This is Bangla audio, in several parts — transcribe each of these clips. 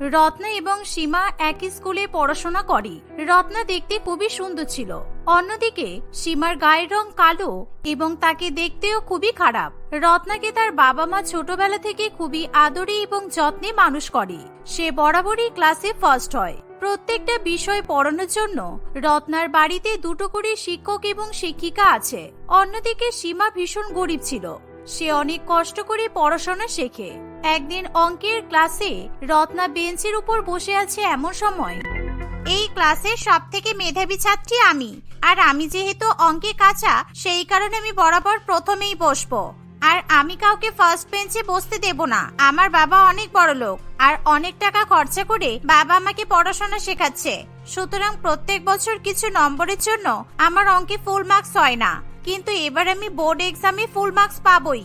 রত্না এবং সীমা একই স্কুলে পড়াশোনা করে। রত্না দেখতে খুবই সুন্দর ছিল। অন্যদিকে, সীমার গায়ের রং কালো এবং তাকে দেখতেও খুবই খারাপ। রত্নাকে তার বাবা মা ছোটবেলা থেকে খুবই আদরে এবং যত্নে মানুষ করে। সে বরাবরই ক্লাসে ফার্স্ট হয়। প্রত্যেকটা বিষয় পড়ানোর জন্য রত্নার বাড়িতে দুটো করে শিক্ষক এবং শিক্ষিকা আছে। অন্যদিকে, সীমা ভীষণ গরিব ছিল। সে অনেক কষ্ট করে পড়াশোনা শেখে। একদিন অঙ্কের ক্লাসে রত্না বেঞ্চের উপর বসে আছে এমন সময়। এই ক্লাসের সব থেকে মেধাবী ছাত্রী আমি, আর আমি যেহেতু অঙ্কে কাঁচা, সেই কারণে আমি বরাবর প্রথমেই বসবো। আর আমি কাউকে ফার্স্ট বেঞ্চে বসতে দেব না। আমার বাবা অনেক বড় লোক, আর অনেক টাকা খরচা করে বাবা আমাকে পড়াশোনা শেখাচ্ছে। সুতরাং প্রত্যেক বছর কিছু নম্বরের জন্য আমার অঙ্কে ফুল মার্কস হয় না। কিন্তু এবার আমি বোর্ড এক্সামে ফুল মার্কস পাবই।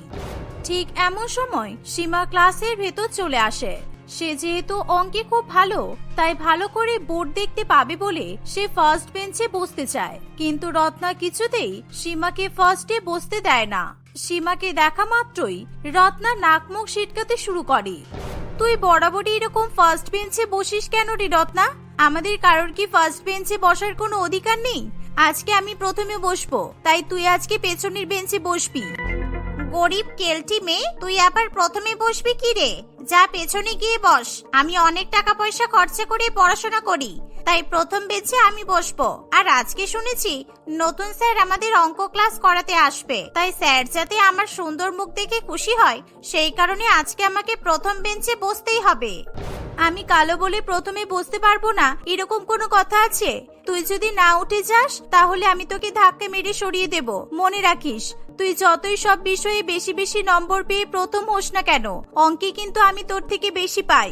ঠিক এমন সময় সীমা ক্লাসের ভেতর চলে আসে। সে যেহেতু অঙ্কে খুব ভালো, তাই ভালো করে বোর্ড দেখতে পাবে বলে সে ফার্স্ট বেঞ্চে বসতে চায়। কিন্তু রত্না কিছুতেই সীমাকে ফার্স্টে বসতে দেয় না। সীমাকে দেখা মাত্রই রত্না নাক মুখ সিটকাতে শুরু করে। তুই বরাবরই এরকম ফার্স্ট বেঞ্চে বসিস কেন রে রত্না? আমাদের কারোর কি ফার্স্ট বেঞ্চে বসার কোনো অধিকার নেই? আজকে আমি প্রথমে বসবো, তাই তুই আজকে পেছনের বেঞ্চে বসবি। গরিব, কেলটি মেয়ে, তুই আবার প্রথমে বসবি কি রে? যা পেছনে গিয়ে বস, আমি অনেক টাকা পয়সা খরচা করে পড়াশোনা করি, তাই প্রথম বেঞ্চে আমি বসবো। আর আজকে শুনেছি, নতুন স্যার আমাদের অঙ্ক ক্লাস করাতে আসবে, তাই স্যার যাতে আমার সুন্দর মুখ দেখে খুশি হয়, সেই কারণে আজকে আমাকে প্রথম বেঞ্চে বসতেই হবে। আমি কালো বলে প্রথমে বুঝতে পারব না, এরকম কোনো কথা আছে? তুই যদি না উঠে যাস, তাহলে আমি তোকে ধাক্কা মেরে সরিয়ে দেব। মনে রাখিস, তুই যতই সব বিষয়ে বেশি বেশি নম্বর পেয়ে প্রথম হোস না কেন, অঙ্কে কিন্তু আমি তোর থেকে বেশি পাই।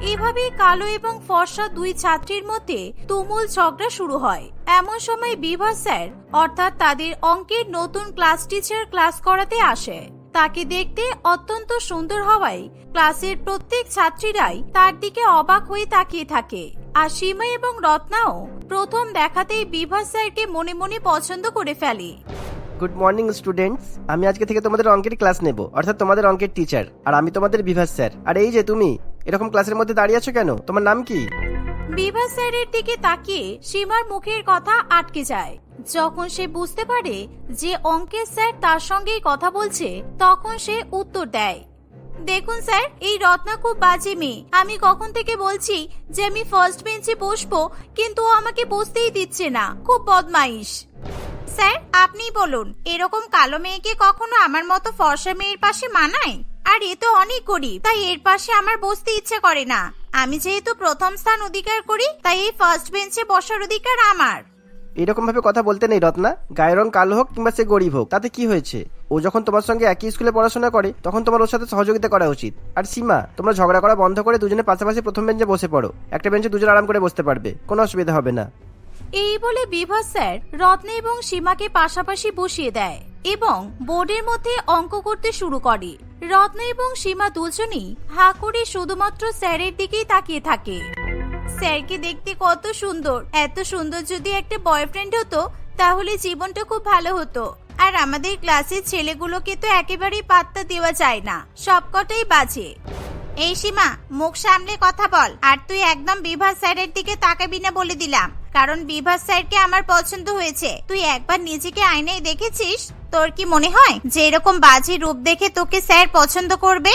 এভাবে কালো এবং ফর্সা দুই ছাত্রীর মধ্যে তুমুল ঝগড়া শুরু হয়। এমন সময় বিভা স্যার, অর্থাৎ তাদের অঙ্কের নতুন ক্লাস টিচার ক্লাস করাতে আসে। তাকে দেখতে অত্যন্ত সুন্দর হওয়ায় ক্লাসের প্রত্যেক ছাত্রীরাই তার দিকে অবাক হয়ে তাকিয়ে থাকে। আর সীমা এবং রত্নাও প্রথম দেখাতেই বিভা স্যারকে মনে মনে পছন্দ করে ফেলে। গুড মর্নিং স্টুডেন্টস আমি আজকে থেকে তোমাদের অঙ্কের ক্লাস নেব। অর্থাৎ তোমাদের অঙ্কের টিচার আর আমি তোমাদের বিভাস স্যার। আর এই যে তুমি এরকম ক্লাসের মধ্যে দাঁড়িয়ে আছো কেন? তোমার নাম কি? বিভা স্যারের দিকে তাকিয়ে সীমার মুখের কথা আটকে যায়। যখন সে বুঝতে পারে যে অঙ্কের স্যার তার সঙ্গেই কথা বলছে, তখন সে উত্তর দেয়, দেখুন স্যার, এই রত্না খুব বাজে মেয়ে। আমি কখন থেকে বলছি যে আমি ফার্স্ট বেঞ্চে বসবো, কিন্তু ও আমাকে বসতেই দিচ্ছে না। খুব বদমাইশ। স্যার আপনি বলুন, এরকম কালো মেয়েকে কখনো আমার মতো ফর্সা মেয়ের পাশে মানায়? আর এ তো অনেক গরিব, তাই এর পাশে আমার বসতে ইচ্ছে করে না। আমি যেহেতু প্রথম স্থান অধিকার করি, তাই এই ফার্স্ট বেঞ্চে বসার অধিকার আমার। এরকম ভাবে কথা বলতে নেই রত্না। গায়ের রং কালো হোক কিংবা সে গরিব হোক, তাতে কি হয়েছে? ও যখন তোমার সঙ্গে একই স্কুলে পড়াশোনা করে, তখন তোমার ওর সাথে সহযোগিতা করা উচিত। আর সীমা, তোমরা ঝগড়া করা বন্ধ করে দুজনে পাশাপাশি প্রথম বেঞ্চে বসে পড়ো। একটা বেঞ্চে দুজন আরাম করে বসতে পারবে। কোনো অসুবিধা হবে না। এই বলে বিভা স্যার রত্না এবং সীমাকে পাশাপাশি বসিয়ে দেয় এবং বোর্ডের মধ্যে অঙ্ক করতে শুরু করে। রত্না এবং সীমা দুজনেই হা করে শুধুমাত্র স্যারের দিকেই তাকিয়ে থাকে। স্যারকে দেখতে কত সুন্দর। এত সুন্দর যদি একটা বয়ফ্রেন্ড হতো, তাহলে জীবনটা খুব ভালো হতো। আর আমাদের ক্লাসের ছেলেগুলোকে তো একেবারেই পাত্তা দেওয়া যায় না। সবকটাই বাজে। এই সীমা, মুখ সামলে কথা বল। আর তুই একদম বিভাস স্যারের দিকে তাকাবি না বলে দিলাম। কারণ বিভাস স্যারকে আমার পছন্দ হয়েছে। তুই একবার নিজেকে আয়নায় দেখেছিস? তোর কি মনে হয় যে এরকম বাজে রূপ দেখে তোকে স্যার পছন্দ করবে?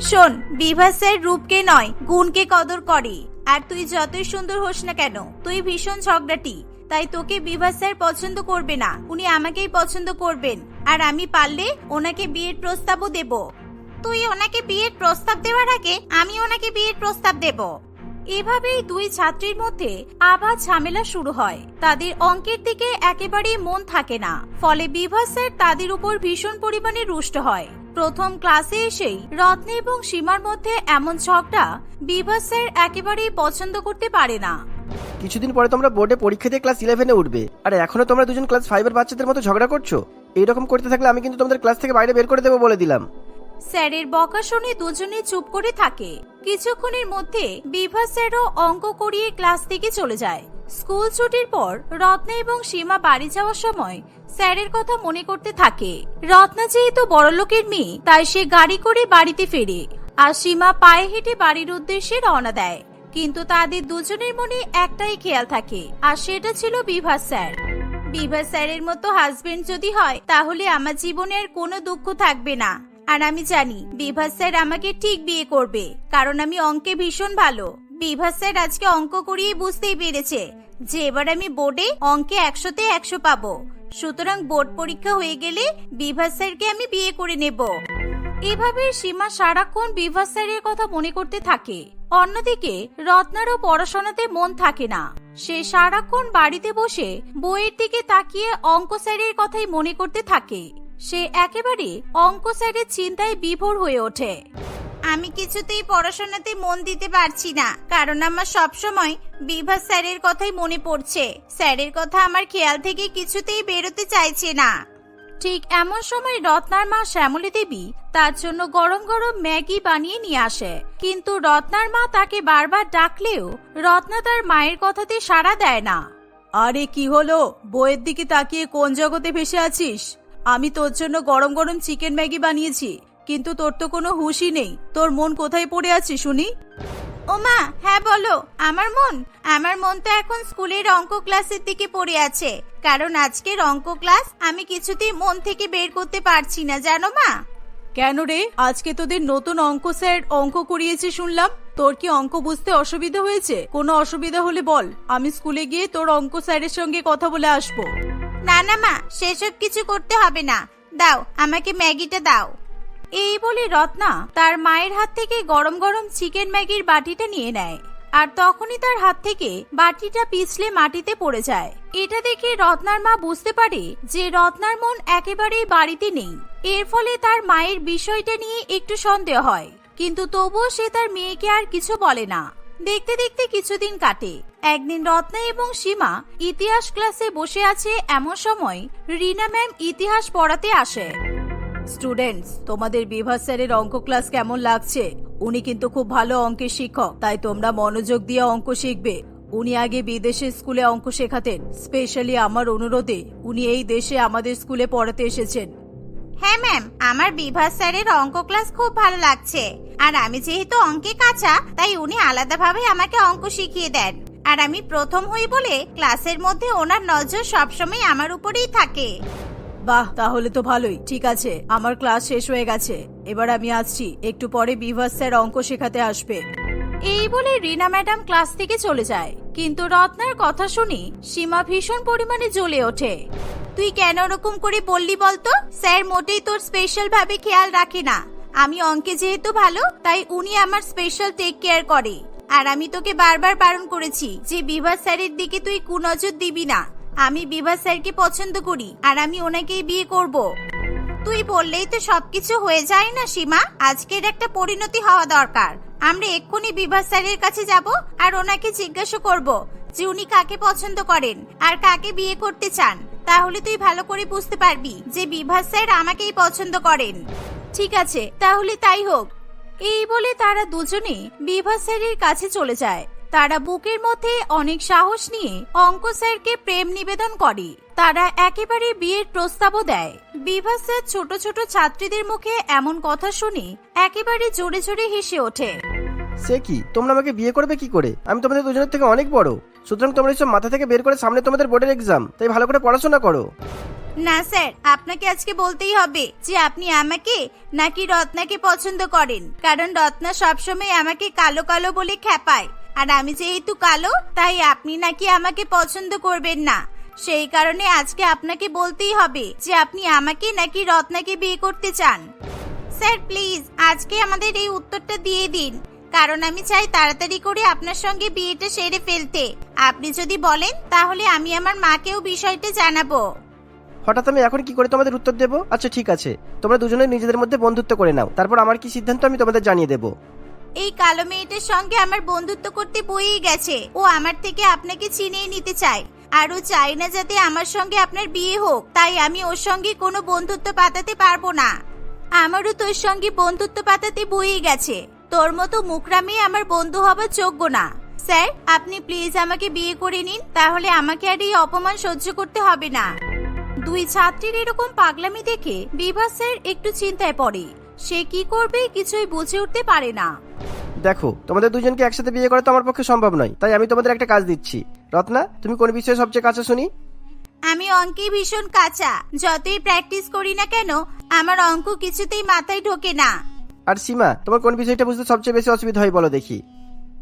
শোন, বিভাস স্যার রূপকে নয়, গুণকে কদর করে। আর তুই যতই সুন্দর হোস না কেন, তুই ভীষণ ঝগড়াটি। তাই তোকে বিভাস স্যার পছন্দ করবে না, উনি আমাকেই পছন্দ করবেন। আর আমি পারলে ওনাকে বিয়ের প্রস্তাবও দেব। তুই ওনাকে বিয়ের প্রস্তাব দেওয়ার আগে আমি ওনাকে বিয়ের প্রস্তাব দেব। এভাবেই দুই ছাত্রীর মধ্যে আবার ঝামেলা শুরু হয়। তাদের অঙ্কের দিকে একেবারেই মন থাকে না। ফলে বিভা স্যার তাদের উপর ভীষণ পরিমাণে রুষ্ট হয়। প্রথম ক্লাসে এসেই রত্ন এবং সীমার মধ্যে এমন ঝগড়া বিভা স্যার একেবারেই পছন্দ করতে পারে না। কিছুদিন পরে তোমরা বোর্ডে পরীক্ষা দিয়ে ক্লাস ইলেভেনে উঠবে। আর এখনও তোমরা দুজন ক্লাস ফাইভের বাচ্চাদের মতো ঝগড়া করছ? এইরকম করতে থাকলে আমি কিন্তু তোমাদের ক্লাস থেকে বাইরে বের করে দেবো বলে দিলাম। স্যারের বকা শুনে দুজনে চুপ করে থাকে। কিছুক্ষণের মধ্যে বিভা স্যারও অঙ্ক করিয়ে ক্লাস থেকে চলে যায়। স্কুল ছুটির পর রত্না এবং সীমা বাড়ি যাওয়ার সময় স্যারের কথা মনে করতে থাকে। রত্না যেহেতু বড়লোকের মেয়ে, তাই সে গাড়ি করে বাড়িতে ফেরে আর সীমা পায়ে হেঁটে বাড়ির উদ্দেশ্যে রওনা দেয়। কিন্তু তাদের দুজনের মনে একটাই খেয়াল থাকে, আর সেটা ছিল বিভাস স্যার। বিভাস স্যারের মতো হাজবেন্ড যদি হয়, তাহলে আমার জীবনের কোনো দুঃখ থাকবে না। আর আমি জানি বিভাস স্যার আমাকে ঠিক বিয়ে করবে, কারণ আমি অঙ্কে ভীষণ ভালো। বিভাস স্যার আজকে অঙ্ক করিয়ে বুঝতেই পেরেছে যে এবার আমি বোর্ডে অঙ্কে একশোতে একশো পাবো। সুতরাং বোর্ড পরীক্ষা হয়ে গেলে বিভাস স্যারকে আমি বিয়ে করে নেব। এভাবে সীমা সারাক্ষণ বিভাস স্যারের কথা মনে করতে থাকে। অন্যদিকে রত্নারও পড়াশোনাতে মন থাকে না। সে সারাক্ষণ বাড়িতে বসে বইয়ের দিকে তাকিয়ে অঙ্ক স্যারের কথাই মনে করতে থাকে। সে একেবারে অঙ্ক স্যারের চিন্তায় বিভোর হয়ে ওঠে। আমি কিছুতেই পড়াশোনাতে মন দিতে পারছি না, কারণ আমার সব সময় বিভাস স্যারের কথাই মনে পড়ছে। স্যারের কথা আমার খেয়াল থেকে কিছুতেই বেরোতে চাইছে না। ঠিক এমন সময় রত্নার মা শ্যামলী দেবী তার জন্য গরম গরম ম্যাগি বানিয়ে নিয়ে আসে। কিন্তু রত্নার মা তাকে বারবার ডাকলেও রত্না তার মায়ের কথাতে সাড়া দেয় না। আরে কি হলো? বইয়ের দিকে তাকিয়ে কোন জগতে ভেসে আছিস? আমি তোর জন্য গরম গরম চিকেন ম্যাগি বানিয়েছি। কিন্তু তোর তো কোনো হুঁশই নেই। তোর মন কোথায় পড়ে আছে শুনি? ওমা হ্যাঁ বলো আমার মন? আমার মন তো এখন স্কুলের অঙ্ক ক্লাসের দিকে পড়ে আছে। কারণ আজকের অঙ্ক ক্লাস আমি কিছুতেই মন থেকে বের করতে পারছি না জানো মা? কেন রে? আজকে তোদের নতুন অঙ্ক স্যার অঙ্ক করিয়েছে শুনলাম। তোর কি অঙ্ক বুঝতে অসুবিধা হয়েছে? কোনো অসুবিধা হলে বল। আমি স্কুলে গিয়ে তোর অঙ্ক স্যারের সঙ্গে কথা বলে আসব। না না মা সেসব কিছু করতে হবে না। দাও আমাকে ম্যাগিটা দাও। এই বলে রত্না তার মায়ের হাত থেকে গরম গরম চিকেন ম্যাগির বাটিটা নিয়ে নেয়। আর তখনই তার হাত থেকে বাটিটা পিছলে মাটিতে পড়ে যায়। এটা দেখে রত্নার মা বুঝতে পারে যে রত্নার মন একেবারেই বাড়িতে নেই। এর ফলে তার মায়ের বিষয়টা নিয়ে একটু সন্দেহ হয়। কিন্তু তবুও সে তার মেয়েকে আর কিছু বলে না। দেখতে দেখতে কিছুদিন কাটে। একদিন রত্না এবং সীমা ইতিহাস ক্লাসে বসে আছে এমন সময় রিনা ম্যাম ইতিহাস পড়াতে আসে। স্টুডেন্টস তোমাদের বিভাস স্যারের অঙ্ক ক্লাস কেমন লাগছে? উনি কিন্তু খুব ভালো অঙ্কের শিক্ষক, তাই তোমরা মনোযোগ দিয়ে অঙ্ক শিখবে। উনি আগে বিদেশে স্কুলে অঙ্ক শেখাতেন স্পেশালি আমার অনুরোধে। উনি এই দেশে আমাদের স্কুলে পড়াতে এসেছেন। হ্যাঁ ম্যাম আমার বিভাস স্যারের অঙ্ক ক্লাস খুব ভালো লাগছে। আর আমি যেহেতু অঙ্কে কাঁচা, তাই উনি আলাদাভাবে আমাকে অঙ্ক শিখিয়ে দেন। আর আমি প্রথম হই বলে ক্লাসের মধ্যে ওনার নজর সবসময় আমার উপরেই থাকে। বাহ, তাহলে তো ভালোই। ঠিক আছে, আমার ক্লাস শেষ হয়ে গেছে। এবার আমি আসছি। একটু পরে বিভাস স্যার অঙ্ক শেখাতে আসবে। এই বলে রিনা ম্যাডাম ক্লাস থেকে চলে যায়। কিন্তু রত্নার কথা শুনি সীমা ভীষণ পরিমাণে জ্বলে ওঠে। তুই কেন ওরকম করে বললি বলতো? স্যার মোটেই তোর স্পেশাল ভাবে খেয়াল রাখে না। আমি অঙ্কে যেহেতু ভালো, তাই উনি আমার স্পেশাল টেক কেয়ার করে। আর আমি তোকে বারবার বারণ করেছি যে বিভাস স্যারের দিকে তুই কুনজর দিবি না। আমি বিভাস স্যারকে পছন্দ করি, আর আমি ওনাকেই বিয়ে করব। তুই বললেই তো সবকিছু হয়ে যায় না, সীমা। আজকের একটা পরিণতি হওয়া দরকার। আমরা এক্ষুনি বিভাস স্যারের কাছে যাব, আর ওনাকে জিজ্ঞাসা করব যে উনি কাকে পছন্দ করেন, আর কাকে বিয়ে করতে চান। তাহলে তুই ভালো করে বুঝতে পারবি যে বিভাস স্যার আমাকেই পছন্দ করেন। ঠিক আছে, তাহলে তাই হোক। এই বলে তারা দুজনে বিভাস স্যারের কাছে চলে যায়। তারা বুকের মধ্যে অনেক সাহস নিয়ে অঙ্ক স্যারকে প্রেম নিবেদন করে। তারা একেবারে বিয়ের প্রস্তাবও দেয়। বিভাস স্যার ছোট ছোট ছাত্রীদের মুখে এমন কথা শুনে একেবারে জোরে জোরে হেসে ওঠে। সে কি? তোমরা আমাকে বিয়ে করবে কি করে? আমি তোমাদের দুজনের থেকে অনেক বড়। সুতরাং তোমরা এসব মাথা থেকে বের করে সামনে তোমাদের বোর্ডের এক্সাম তাই ভালো করে পড়াশোনা করো। না স্যার আপনাকে আজকে বলতেই হবে যে আপনি আমাকে নাকি রত্নাকে পছন্দ করেন। কারণ রত্না সবসময় আমাকে কালো কালো বলে খ্যাপায়। আর আমি যেহেতু কালো, তাই আপনি নাকি আমাকে পছন্দ করবেন না। সেই কারণে আজকে আপনাকে বলতেই হবে যে আপনি আমাকে নাকি রত্নাকে বিয়ে করতে চান। স্যার, প্লিজ, আজকে আমাদের এই উত্তরটা দিয়ে দিন। কারণ আমি চাই তাড়াতাড়ি করে আপনার সঙ্গে বিয়েটা সেরে ফেলতে। আপনি যদি বলেন, তাহলে আমি আমার মাকেও বিষয়টা জানাব। হঠাৎ আমি এখন কি করে তোমাদের উত্তর দেবো? আচ্ছা ঠিক আছে। তোমরা দুজনে নিজেদের মধ্যে বন্ধুত্ব করে নাও। তারপর আমার কি সিদ্ধান্ত আমি তোমাদের জানিয়ে দেবো। এই কালো মেয়েটার সঙ্গে আমার বন্ধুত্ব করতে বইই গেছে। ও আমার থেকে আপনাকে চিনিয়ে নিতে চায়। আর ও চায় না যাতে আমার সঙ্গে আপনার বিয়ে হোক। তাই আমি ওর সঙ্গে কোনো বন্ধুত্ব পাতাতে পারব না। আমারও তোর সঙ্গে বন্ধুত্ব পাতাতে বইই গেছে। তোর মতো মুখরামে আমার বন্ধু হবার যোগ্য না। স্যার, আপনি প্লিজ আমাকে বিয়ে করে নিন। তাহলে আমাকে আর এই অপমান সহ্য করতে হবে না। দুই ছাত্রীর এরকম পাগলামি দেখে বিভা স্যার একটু চিন্তায় পড়ে। সে কি করবে কিছুই বুঝে উঠতে পারে না। দেখো তোমাদের দুজনকে একসাথে বিয়ে করা তো আমার পক্ষে সম্ভব নয় তাই আমি তোমাদের একটা কাজ দিচ্ছি। রত্না তুমি কোন বিষয়ে সবচেয়ে কাছে শুনি? আমি অঙ্কে ভীষণ কাঁচা যতই প্র্যাকটিস করি না কেন আমার অঙ্ক কিছুতেই মাথায় ঢোকে না। আর সীমা তোমার কোন বিষয়টা বুঝতে সবচেয়ে বেশি অসুবিধা হয় বলো দেখি।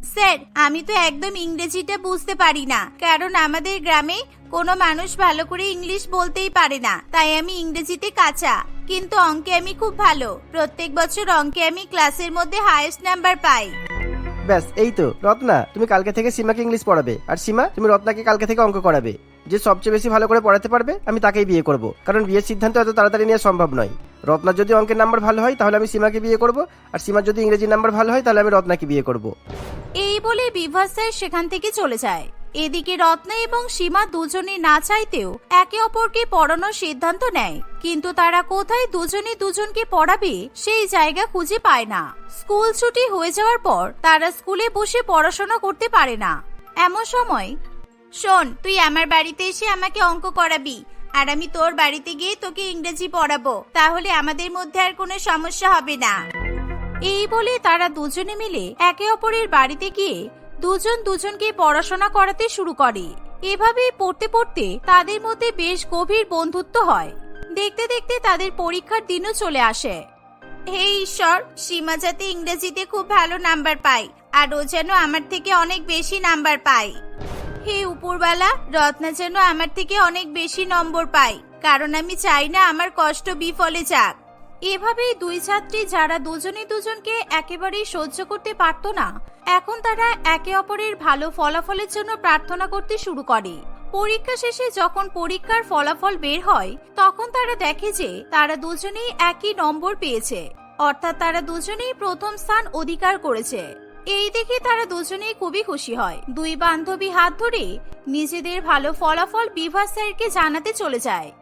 স্যার, আমি তো একদম ইংরেজিটা বুঝতে পারি না। কারণ আমাদের গ্রামে কোনো মানুষ ভালো করে ইংলিশ বলতেই পারে না। তাই আমি ইংরেজিতে কাঁচা। কিন্তু অঙ্কে আমি খুব ভালো। প্রত্যেক বছর অঙ্কে আমি ক্লাসের মধ্যে হায়েস্ট নাম্বার পাই। ব্যাস, এই তো। রত্না, তুমি কালকে থেকে সীমাকে ইংলিশ পড়াবে। আর সীমা, তুমি রত্নাকে কালকে থেকে অঙ্ক করাবে। যে সবচেয়ে বেশি ভালো করে পড়াতে পারবে, আমি তাকেই বিয়ে করব। কারণ বিয়ের সিদ্ধান্ত এত তাড়াতাড়ি নেওয়া সম্ভব নয়। রত্নার যদি অঙ্কের নাম্বার ভালো হয়, তাহলে আমি সীমাকে বিয়ে করব, আর সীমা যদি ইংরেজি নাম্বার ভালো হয়, তাহলে আমি রত্নাকে বিয়ে করব। এই বলে বিভাস স্যার সেখান থেকে চলে যায়। এদিকে রত্না এবং সীমা দুজনে না চাইতেও একে অপরকে পড়ানোর সিদ্ধান্ত নেয়। কিন্তু তারা কোথায় দুজনে দুজনকে পড়াবে, সেই জায়গা খুঁজে পায় না। স্কুল ছুটি হয়ে যাওয়ার পর তারা স্কুলে বসে পড়াশোনা করতে পারে না। এমন সময় শোন, তুই আমার বাড়িতে এসে আমাকে অঙ্ক করাবি, আর আমি তোর বাড়িতে গিয়ে তোকে ইংরেজি পড়াবো, তাহলে আমাদের মধ্যে আর কোনো সমস্যা হবে না। এই বলে তারা দুজনে মিলে একে অপরের বাড়িতে গিয়ে দুজন দুজনকে পড়াশোনা করাতে শুরু করে। এভাবেই পড়তে পড়তে তাদের মধ্যে বেশ গভীর বন্ধুত্ব হয়। দেখতে দেখতে তাদের পরীক্ষার দিনও চলে আসে। হে ঈশ্বর, সীমা যাতে ইংরেজিতে খুব ভালো নাম্বার পায়, আর ও যেন আমার থেকে অনেক বেশি নাম্বার পায়। হে উপরওয়ালা, রত্না যেন আমার থেকে অনেক বেশি নম্বর পায়, কারণ আমি চাই না আমার কষ্ট বিফলে যাক। এভাবেই দুই ছাত্রী যারা দুজনে দুজনকে একেবারেই সহ্য করতে পারত না, এখন তারা একে অপরের ভালো ফলাফলের জন্য প্রার্থনা করতে শুরু করে। পরীক্ষা শেষে যখন পরীক্ষার ফলাফল বের হয়, তখন তারা দেখে যে তারা দুজনেই একই নম্বর পেয়েছে, অর্থাৎ তারা দুজনেই প্রথম স্থান অধিকার করেছে। এই দেখে তারা দুজনেই খুবই খুশি হয়। দুই বান্ধবী হাত ধরে নিজেদের ভালো ফলাফল বিভা স্যারকে জানাতে চলে যায়।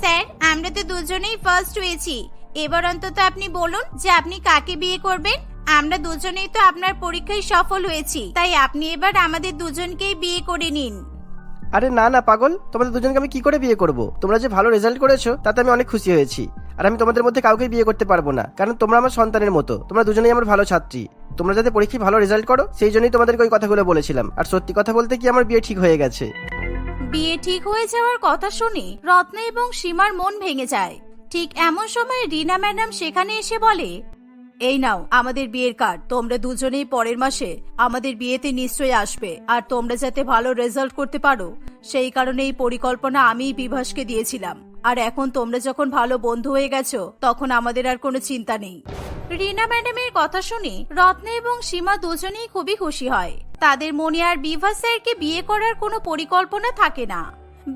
স্যার, আমরা তো দুজনেই ফার্স্ট হয়েছি। এবার অন্তত আপনি বলুন যে আপনি কাকে বিয়ে করবেন? আমরা দুজনেই তো আপনার পরীক্ষায় সফল হয়েছি। তাই আপনি এবার আমাদের দুজনকেই বিয়ে করে নিন। আরে না না, পাগল। তোমাদের দুজনকে আমি কি করে বিয়ে করব? তোমরা যে ভালো রেজাল্ট করেছ, তাতে আমি অনেক খুশি হয়েছি। আর আমি তোমাদের মধ্যে কাউকে বিয়ে করতে পারব না। কারণ তোমরা আমার সন্তানের মতো। তোমরা দুজনেই আমার ভালো ছাত্রী। তোমরা যাতে পরীক্ষায় ভালো রেজাল্ট করো, সেই জন্যই তোমাদেরকে ওই কথাগুলো বলেছিলাম। আর সত্যি কথা বলতে কি আমার বিয়ে ঠিক হয়ে গেছে। বিয়ে ঠিক হয়ে যাওয়ার কথা শুনে রত্না এবং সীমার মন ভেঙে যায়। ঠিক এমন সময় রিনা ম্যাডাম সেখানে এসে বলে এই নাও, আমাদের বিয়ের কার্ড তোমরা দুজনেই পরের মাসে আমাদের বিয়েতে নিশ্চয়ই আসবে, আর তোমরা যাতে ভালো রেজাল্ট করতে পারো, সেই কারণে এই পরিকল্পনা আমিই বিভাসকে দিয়েছিলাম। আর এখন তোমরা যখন ভালো বন্ধু হয়ে গেছো, তখন আমাদের আর কোনো চিন্তা নেই। রিনা ম্যাডামের কথা শুনে রত্ন এবং সীমা দুজনেই খুবই খুশি হয়। তাদের মনে আর বিভা স্যারকে বিয়ে করার কোনো পরিকল্পনা থাকে না।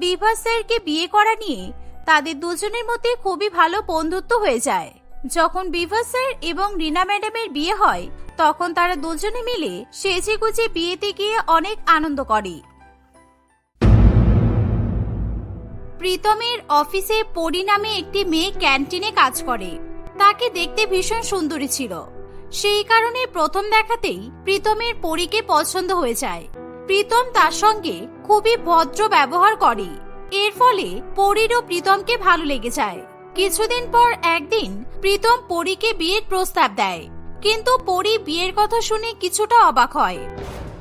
বিভা স্যারকে বিয়ে করা নিয়ে তাদের দুজনের মধ্যে খুবই ভালো বন্ধুত্ব হয়ে যায়। যখন বিভা স্যার এবং রিনা ম্যাডামের বিয়ে হয়, তখন তারা দুজনে মিলে সেজে গুজে বিয়েতে গিয়ে অনেক আনন্দ করে। প্রীতমের অফিসে পরি নামে একটি মেয়ে ক্যান্টিনে কাজ করে। তাকে দেখতে ভীষণ সুন্দরী ছিল। সেই কারণে প্রথম দেখাতেই প্রীতমের পরীকে পছন্দ হয়ে যায়। প্রীতম তার সঙ্গে খুবই ভদ্র ব্যবহার করে। এর ফলে পরীরও প্রীতমকে ভালো লেগে যায়। কিছুদিন পর একদিন প্রীতম পরীকে বিয়ের প্রস্তাব দেয়। কিন্তু পরী বিয়ের কথা শুনে কিছুটা অবাক হয়।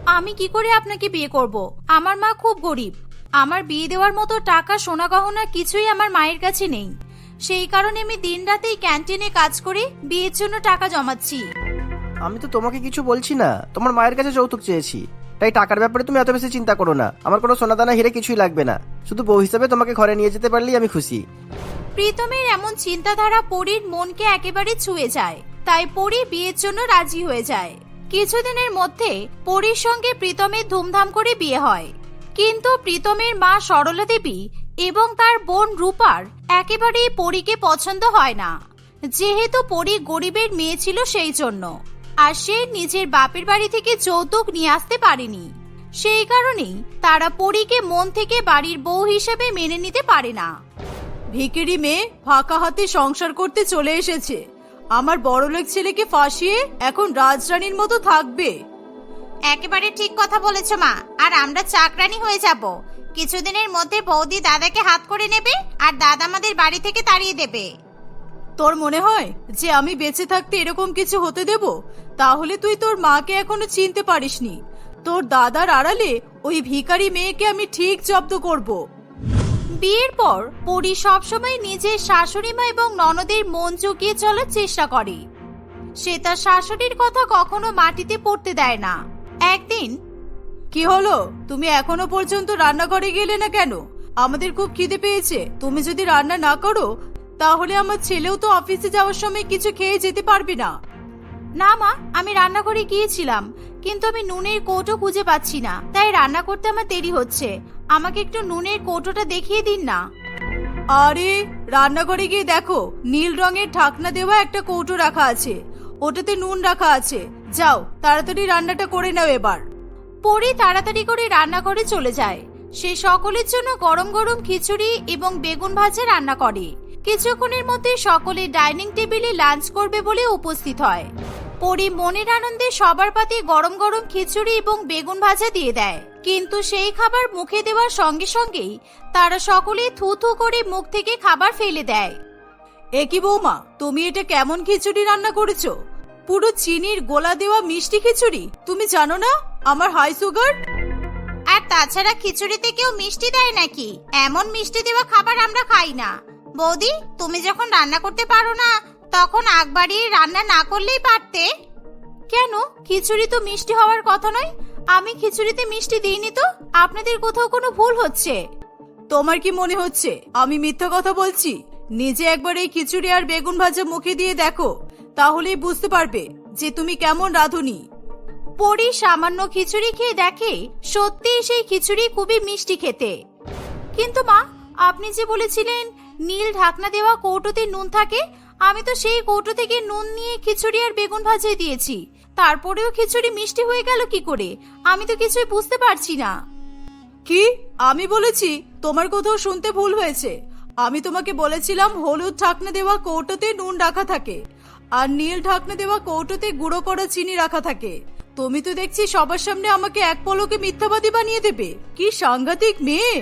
আমি কি করে আপনাকে বিয়ে করব? আমার মা খুব গরিব। আমার বিয়ে দেওয়ার মতো টাকা সোনা গহনা কিছুই আমার মায়ের কাছে নেই। সেই কারণে আমি দিন রাতেই ক্যান্টিনে কাজ করে বিয়ের জন্য টাকা জমাচ্ছি। আমি তো তোমাকে কিছু বলছি না। তোমার মায়ের কাছে যৌতুক চেয়েছি। তাই টাকার ব্যাপারে তুমি এত বেশি চিন্তা করো না। আমার কোনো সোনাদানা হিরে কিছুই লাগবে না। শুধু বউ হিসাবে তোমাকে ঘরে নিয়ে যেতে পারলেই আমি খুশি। প্রীতমের এমন চিন্তাধারা পরীর মনকে একেবারে ছুঁয়ে যায়। তাই পরী বিয়ের জন্য রাজি হয়ে যায়। কিছুদিনের মধ্যে পরীর সঙ্গে প্রীতমের ধুমধাম করে বিয়ে হয়। কিন্তু প্রীতমের মা সরলা দেবী এবং তার বোন রূপার একেবারেই পরীকে পছন্দ হয় না। যেহেতু পরী গরিবের মেয়ে ছিল সেই জন্য। আর সে নিজের বাপের বাড়ি থেকে যৌতুক নিয়ে আসতে পারেনি। সেই কারণেই তারা পরীকে মন থেকে বাড়ির বউ হিসেবে মেনে নিতে পারে না। ভিকিরি মেয়ে ফাঁকা হাতে সংসার করতে চলে এসেছে। আমার বড়লোক ছেলেকে ফাঁসিয়ে এখন রাজরানীর মতো থাকবে। একেবারে ঠিক কথা বলেছ মা আর আমরা চাকরানি হয়ে যাব। কিছুদিনের মধ্যে বৌদি দাদাকে হাত করে নেবে আর দাদা আমাদের বাড়ি থেকে তাড়িয়ে দেবে। তোর মনে হয় যে আমি বেঁচে থাকতে এরকম কিছু হতে দেব? তাহলে তুই তোর মাকে এখনও চিনতে পারিসনি। তোর দাদার আড়ালে ওই ভিখারি মেয়েকে আমি ঠিক জব্দ করব। বিয়ের পর পরি সবসময় নিজের শাশুড়ি মা এবং ননদের মন জুগিয়ে চলার চেষ্টা করে। সে তার শাশুড়ির কথা কখনো মাটিতে পড়তে দেয় না। একদিন, কি হলো? তুমি এখনও পর্যন্ত রান্নাঘরে গেলে না কেন? আমাদের খুব খিদে পেয়েছে। তুমি যদি রান্না না করো, তাহলে আমার ছেলেও তো অফিসে যাওয়ার সময় কিছু খেয়ে যেতে পারবে না। না মা, আমি রান্নাঘরে গিয়েছিলাম। কিন্তু আমি নুনের কৌটো খুঁজে পাচ্ছি না। তাই রান্না করতে আমার দেরি হচ্ছে। আমাকে একটু নুনের কৌটোটা দেখিয়ে দিন না। আরে রান্নাঘরে গিয়ে দেখো নীল রঙের ঢাকনা দেওয়া একটা কৌটো রাখা আছে। ওটাতে নুন রাখা আছে। যাও তাড়াতাড়ি রান্নাটা করে নাও এবার। পরে তাড়াতাড়ি করে রান্নাঘরে চলে যায়। সে সকলের জন্য গরম গরম খিচুড়ি এবং বেগুন ভাজা রান্না করে। কিছুক্ষণের মধ্যে সকলে ডাইনিং টেবিলে লাঞ্চ করবে বলে উপস্থিত হয়। পরি মনের আনন্দে সবার পাতে গরম গরম খিচুড়ি এবং বেগুন ভাজা দিয়ে দেয়। কিন্তু সেই খাবার মুখে দেওয়ার সঙ্গে সঙ্গেই তারা সকলে থু থু করে মুখ থেকে খাবার ফেলে দেয়। এ কি বৌমা তুমি এটা কেমন খিচুড়ি রান্না করেছ? পুরো চিনির গোলা দেওয়া মিষ্টি খিচুড়ি তুমি জানো না? আমার হাই সুগার আর তাছাড়া খিচুড়িতে কেউ মিষ্টি দেয় নাকি? এমন মিষ্টি দেওয়া খাবার আমরা খাই না। বৌদি তুমি যখন রান্না করতে পারো না তখন আগ বাড়িয়ে রান্না না করলেই পারতে। কেন? খিচুড়ি তো মিষ্টি হওয়ার কথা নয়। আমি খিচুড়িতে মিষ্টি দিইনি তো। আপনাদের কোথাও কোনো ভুল হচ্ছে? তোমার কি মনে হচ্ছে? আমি মিথ্যা কথা বলছি? নিজে একবার এই খিচুড়ি আর বেগুন ভাজা মুখে দিয়ে দেখো। তাহলেই বুঝতে পারবে যে তুমি কেমন রাঁধুনি। পরি সামান্য খিচুড়ি খেয়ে দেখে সত্যি সেই খিচুড়ি খুবই মিষ্টি খেতে। কিন্তু মা আপনি যে বলেছিলেন নীল ঢাকনা দেওয়া কৌটোতে নুন থাকে আমি তো সেই কৌটো থেকে নুন নিয়ে খিচুড়ি আর বেগুন ভাজিয়ে দিয়েছি। তারপরেও খিচুড়ি মিষ্টি হয়ে গেল কি করে? আমি তো কিছুই বুঝতে পারছি না। কি? আমি বলেছি তোমার কোথাও শুনতে ভুল হয়েছে। আমি তোমাকে বলেছিলাম হলুদ ঢাকনা দেওয়া কৌটোতে নুন রাখা থাকে। আর নীল ঢাকনা দেওয়া কৌটোতে গুঁড়ো করা চিনি রাখা থাকে। তুমি তো দেখছি সবার সামনে আমাকে এক পলকে মিথ্যাবাদী বানিয়ে দেবে। কি সাংঘাতিক মেয়ে!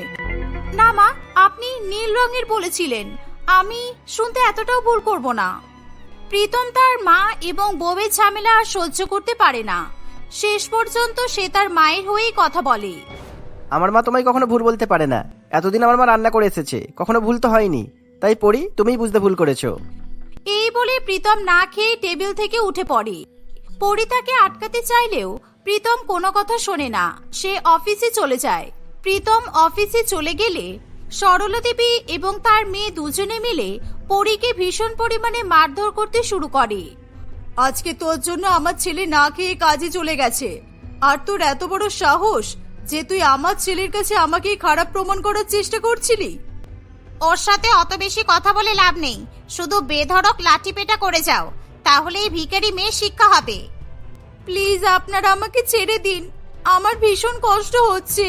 না মা আপনি নীল রঙের বলেছিলেন। আমি শুনতে এতটাও ভুল করব না। প্রীতম তার মা এবং বউয়ের ঝামেলা আর সহ্য করতে পারে না। শেষ পর্যন্ত সে তার মায়ের হয়েই কথা বলে। আমার মা তোমায় কখনো ভুল বলতে পারে না। এতদিন আমার মা রান্না করে এসেছে। কখনো ভুল তো হয়নি। তাই পড়ি তুমিই বুঝতে ভুল করেছ। এই বলে প্রীতম না খেয়ে টেবিল থেকে উঠে পড়ে। পরি তাকে আটকাতে চাইলেও প্রীতম কোনো কথা শোনে না। সে অফিসে চলে যায়। প্রীতম অফিসে চলে গেলে সরলা দেবী এবং তার মেয়ে দুজনে মিলে পরীকে ভীষণ পরিমাণে মারধর করতে শুরু করে। আজকে তোর জন্য আমার ছেলে না খেয়ে কাজে চলে গেছে। আর তোর এত বড় সাহস যে তুই আমার ছেলের কাছে আমাকে খারাপ প্রমাণ করার চেষ্টা করছিলি? ওর সাথে অত বেশি কথা বলে লাভ নেই। শুধু বেধড়ক লাঠি পেটা করে যাও তাহলে এই ভিখারি মেয়ে শিক্ষা হবে। প্লিজ আপনারা আমাকে ছেড়ে দিন। আমার ভীষণ কষ্ট হচ্ছে।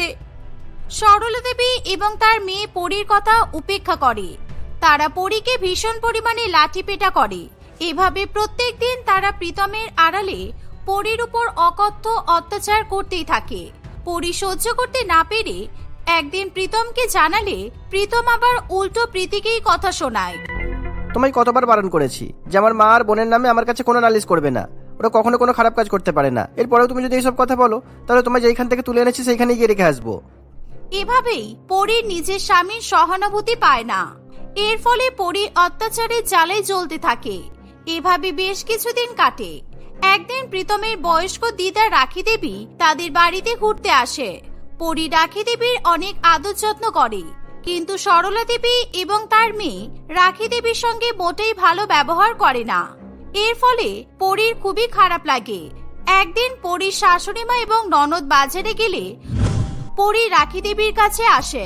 সরলা দেবী এবং তার মেয়ে পরীর কথা উপেক্ষা করে। তারা পরীকে ভীষণ পরিমাণে লাঠিপেটা করে। এভাবে প্রত্যেক দিন তারা প্রীতমের আড়ালে পরীর উপর অকথ্য অত্যাচার করতেই থাকে। পরী সহ্য করতে না পেরে একদিন প্রীতমকে জানালে প্রীতম আবার উল্টো প্রীতিকেই কথা শোনায়। তোমায় কতবার বারণ করেছি যে আমার মা আর বোনের নামে আমার কাছে কোনো নালিশ করবে না। ওরা কখনো কোনো খারাপ কাজ করতে পারে না। এরপরেও তুমি যদি এইসব কথা বলো, তাহলে তোমায় যেইখান থেকে তুলে এনেছি সেইখানে গিয়ে রেখে আসব। এভাবেই পরীর নিজের স্বামীর সহানুভূতি পায় না। এর ফলে পরী অত্যাচারের জালে জ্বলতে থাকে। এভাবে বেশ কিছুদিন কাটে। একদিন প্রীতমের বয়স্ক দিদা রাখি দেবী তাদের বাড়িতে ঘুরতে আসে। পরী রাখি দেবীর অনেক আদর যত্ন করে। কিন্তু সরলা দেবী এবং তার মেয়ে রাখি দেবীর সঙ্গে মোটেই ভালো ব্যবহার করে না। এর ফলে পরীর খুবই খারাপ লাগে। একদিন পরীর শাশুড়িমা এবং ননদ বাজারে গেলে পরি রাখি দেবীর কাছে আসে।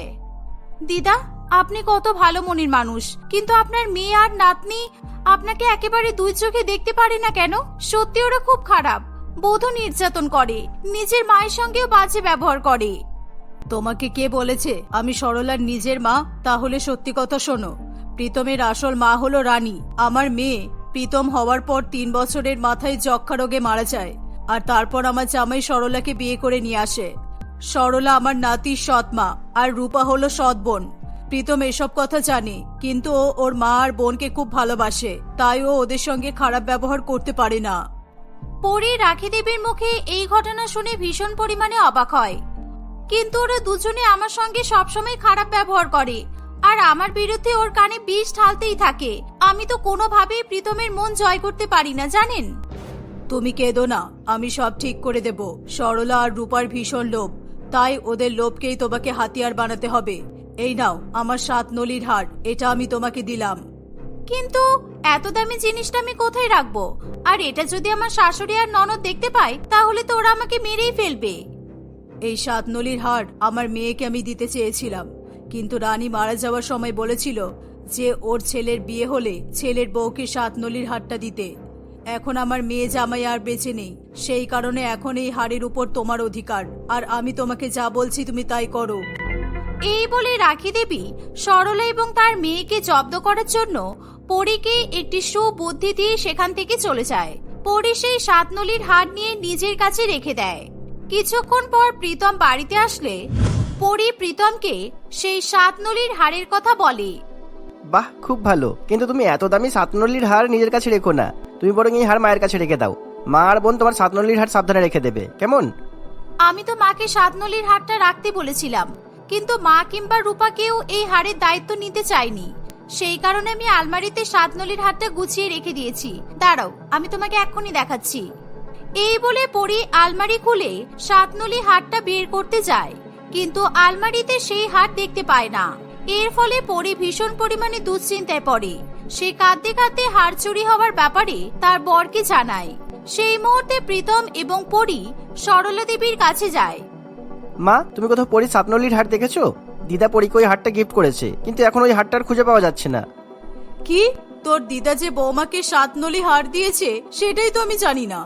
দিদা, আপনি কত ভালো মনের মানুষ, কিন্তু আপনার মেয়ে আর নাতনি আপনাকে একেবারে দুই চোখে দেখতে পারে না কেন? সত্যি ওরা খুব খারাপ। বোধ নির্যাতন করে, নিজের মায়ের সঙ্গেও বাজে ব্যবহার করে। তোমাকে কে বলেছে? আমি সরলার নিজের মা, তাহলে সত্যি কথা শোনো। প্রীতমের আসল মা হলো রানী, আমার মেয়ে। প্রীতম হওয়ার পর তিন বছরের মাথায় যক্ষা রোগে মারা যায়, আর তারপর আমার জামাই সরলাকে বিয়ে করে নিয়ে আসে। সরলা আমার নাতির সৎ মা আর রূপা হলো সৎ বোন। প্রীতম এসব কথা জানে কিন্তু ও ওর মা আর বোনকে খুব ভালোবাসে তাই ও ওদের সঙ্গে খারাপ ব্যবহার করতে পারে না। পরি রাখি দেবীর মুখে এই ঘটনা শুনে ভীষণ পরিমাণে অবাক হয়। কিন্তু ওরা দুজনে আমার সঙ্গে সবসময় খারাপ ব্যবহার করে আর আমার বিরুদ্ধে ওর কানে বিষ ঢালতেই থাকে। আমি তো কোনোভাবেই প্রীতমের মন জয় করতে পারি না জানেন? তুমি কেঁদো না আমি সব ঠিক করে দেব সরলা আর রূপার ভীষণ লোভ। তাই ওদের লোভকেই তোমাকে হাতিয়ার বানাতে হবে। এই নাও আমার সাত নলির হার এটা আমি তোমাকে দিলাম। কিন্তু এত দামি জিনিসটা আমি কোথায় রাখব? আর এটা যদি আমার শাশুড়ি আর ননদ দেখতে পায় তাহলে তো ওরা আমাকে মেরেই ফেলবে। এই সাত নলির হার আমার মেয়েকে আমি দিতে চেয়েছিলাম। কিন্তু রানী মারা যাওয়ার সময় বলেছিল যে ওর ছেলের বিয়ে হলে ছেলের বউকে সাত নলির হারটা দিতে। এখন আমার মেয়ে জামাই আর বেঁচে নেই। সেই কারণে এখন এই হাড়ের উপর তোমার অধিকার। আর আমি তোমাকে যা বলছি তুমি তাই করো। এই বলে রাখি দেবী, সরলা এবং তার মেয়েকে জব্দ করার জন্য পরীকে একটি সুবুদ্ধি দিয়ে সেখান থেকে চলে যায়। পরী সেই সাতনলির হাড় নিয়ে নিজের কাছে রেখে দেয়। কিছুক্ষণ পর প্রীতম বাড়িতে আসলে পরী প্রীতমকে সেই সাতনলির হাড়ের কথা বলে। বাহ, খুব ভালো। কিন্তু তুমি এত দামি সাতনল্লির হার নিজের কাছে রেখো না। তুমি বরং এই হার মায়ের কাছে রেখে দাও। মা আর বোন তোমার সাতনল্লির হার সাবধানে রেখে দেবে। কেমন? আমি তো মাকে সাতনলির হারটা রাখতে বলেছিলাম। কিন্তু মা কিংবা রূপাকেও এই হারের দায়িত্ব নিতে চাইনি সেই কারণে আমি আলমারিতে সাতনলির হারটা গুছিয়ে রেখে দিয়েছি। দাঁড়াও, আমি তোমাকে এক্ষুনি দেখাচ্ছি। এই বলে পরি আলমারি খুলে সাতনলি হারটা বের করতে যায়। কিন্তু আলমারিতে সেই হার দেখতে পায় না। এর ফলে পরি ভীষণ পরিমাণে দুশ্চিন্তায় পড়ে। সে কাঁদতে কাঁদতে হার চুরি হওয়ার ব্যাপারে তার বরকে জানায়। সেই মুহূর্তে প্রীতম এবং পরি সরলা দেবীর কাছে যায়। মা তুমি কোথাও পরি সাতনল্লির হার দেখেছ? দিদা পরীকে ওই হারটা গিফট করেছে কিন্তু এখন ওই হারটার খুঁজে পাওয়া যাচ্ছে না। কি? তোর দিদা যে বৌমাকে সাত নলি হার দিয়েছে সেটাই তো আমি জানি না।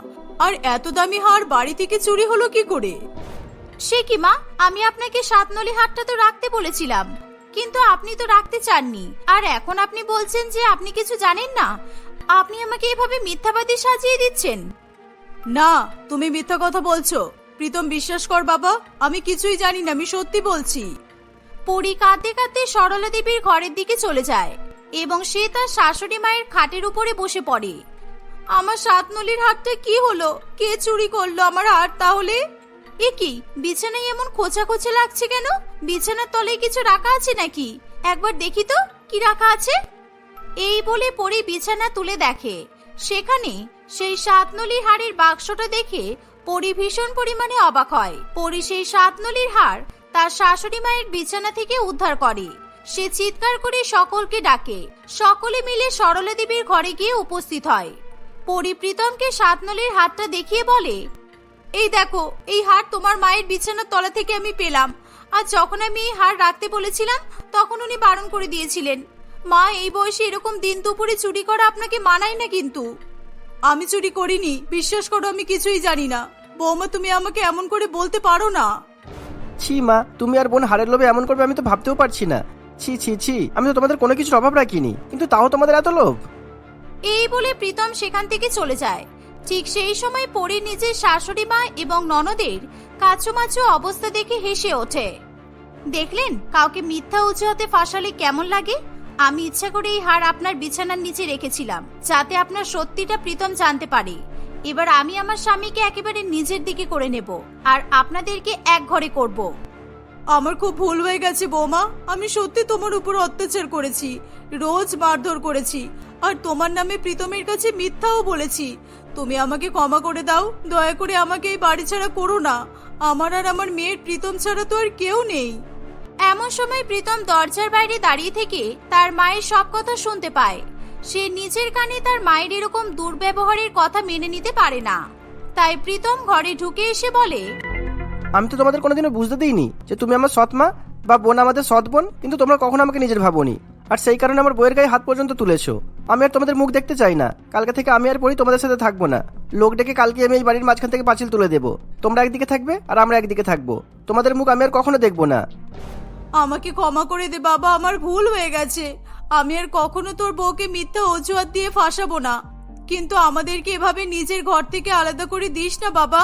আর এত দামি হার বাড়ি থেকে চুরি হলো কি করে? সে কি মা? আমি আপনাকে সাতনলি হারটা তো রাখতে বলেছিলাম। কিন্তু আপনি তো রাখতে চাননি। আর এখন আপনি বলছেন যে আপনি কিছু জানেন না। আপনি আমাকে এভাবে মিথ্যাবাদী সাজিয়ে দিচ্ছেন। না তুমি মিথ্যা কথা বলছো। প্রীতম বিশ্বাস কর বাবা আমি কিছুই জানি না আমি সত্যি বলছি। পরি কাঁদতে কাঁদতে সরলা দেবীর ঘরের দিকে চলে যায় এবং সে তার শাশুড়ি মায়ের খাটের উপরে বসে পড়ে। আমার সাত হাতটা কি হলো? কে চুরি করল আমার হার তাহলে? এ কি, বিছানায় এমন খোঁচা খোঁচা লাগছে কেন? বিছানার তলে কিছু রাখা আছে নাকি? একবার দেখি তো, কি রাখা আছে? এই বলে পরি বিছানা তুলে দেখে। সেখানে সেই সাতনলির হাড়ের বাক্সটা দেখে পরি ভীষণ পরিমাণে অবাক হয়। পরি সেই সাতনলির হার তার শাশুড়ি মায়ের বিছানা থেকে উদ্ধার করে। সে চিৎকার করে সকলকে ডাকে। সকলে মিলে সরলা দেবীর ঘরে গিয়ে উপস্থিত হয়। পরি প্রীতমকে সাতনলির হাতটা দেখিয়ে বলে এই দেখো এই হার তোমার মায়ের বিছানার তলা থেকে আমি পেলাম। আর যখন আমি এই হার রাখতে বলেছিলাম তখন উনি বারণ করে দিয়েছিলেন। মা এই বয়সে এরকম দিন দুপুরে চুরি করা আপনাকে মানায় না কিন্তু। আমি চুরি করিনি বিশ্বাস করো আমি কিছুই জানি না। বৌমা তুমি আমাকে এমন করে বলতে পারো না। ছি মা তুমি আর বোন হারের লোভে এমন করবে আমি তো ভাবতেও পারছি না। ছি ছি ছি আমি তো তোমাদের কোনো কিছুর অভাব রাখিনি কিন্তু তাও তোমাদের এত লোভ। এই বলে প্রীতম সেখান থেকে চলে যায়। ঠিক সেই সময় পরি নিজের শাশুড়ি মা এবং ননদের কাচুমাচু অবস্থা দেখে হেসে ওঠে। দেখলেন, কাউকে মিথ্যা অজুহাতে ফাঁসালে কেমন লাগে? আমি ইচ্ছা করে এই হার আপনার বিছানার নিচে রেখেছিলাম, যাতে আপনার সত্যিটা প্রীতম জানতে পারে। এবার আমি আমার স্বামীকে একেবারে নিজের দিকে করে নেব আর আপনাদেরকে এক ঘরে করব। আমার খুব ভুল হয়ে গেছে বৌমা। আমি সত্যি তোমার উপর অত্যাচার করেছি। রোজ মারধর করেছি। আর তোমার নামে প্রীতমের কাছে মিথ্যাও বলেছি। তুমি আমাকে ক্ষমা করে দাও। দয়া করে আমাকে এই বাড়ি ছাড়া করো না। আমার আর আমার মেয়ের প্রীতম ছাড়া তো আর কেউ নেই। এমন সময় প্রীতম দরজার বাইরে দাঁড়িয়ে থেকে তার মায়ের সব কথা শুনতে পায়। সে নিজের কানে তার মায়ের এরকম দুর্ব্যবহারের কথা মেনে নিতে পারে না। তাই প্রীতম ঘরে ঢুকে এসে বলে আমি তো তোমাদের কোনোদিনও বুঝতে দিইনি যে তুমি আমার সৎ মা বা বোন আমাদের সৎ বোন কিন্তু তোমরা কখনো আমাকে নিজের ভাবোনি। আর সেই কারণে আমার বইয়ের গায়ে হাত পর্যন্ত তুলেছো। আমি আর তোমাদের মুখ দেখতে চাই না। কালকে থেকে আমি আর পড়ি তোমাদের সাথে থাকব না। লোক ডেকে কালকে আমি এই বাড়ির মাঝখান থেকে পাঁচিল তুলে দেবো। তোমরা একদিকে থাকবে আর আমরা একদিকে থাকব। তোমাদের মুখ আমি আর কখনো দেখব না। আমাকে ক্ষমা করে দে বাবা আমার ভুল হয়ে গেছে। আমি আর কখনো তোর বউকে মিথ্যা অজুহাত দিয়ে ফাঁসাবো না। কিন্তু আমাদেরকে এভাবে নিজের ঘর থেকে আলাদা করে দিস না বাবা।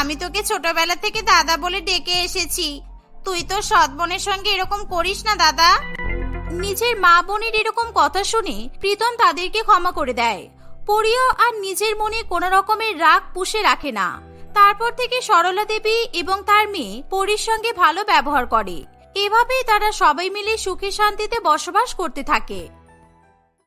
আমি তোকে ছোটবেলা থেকে দাদা বলে ডেকে এসেছি। তুই তো সৎ বোনের সঙ্গে এরকম করিস না দাদা। নিজের মা বোনের এরকম কথা শুনে প্রীতম তাদেরকে ক্ষমা করে দেয়। পরিও আর নিজের মনে কোনো রকমের রাগ পুষে রাখে না। তারপর থেকে সরলা দেবী এবং তার মেয়ে পরির সঙ্গে ভালো ব্যবহার করে। এভাবেই তারা সবাই মিলে সুখে শান্তিতে বসবাস করতে থাকে।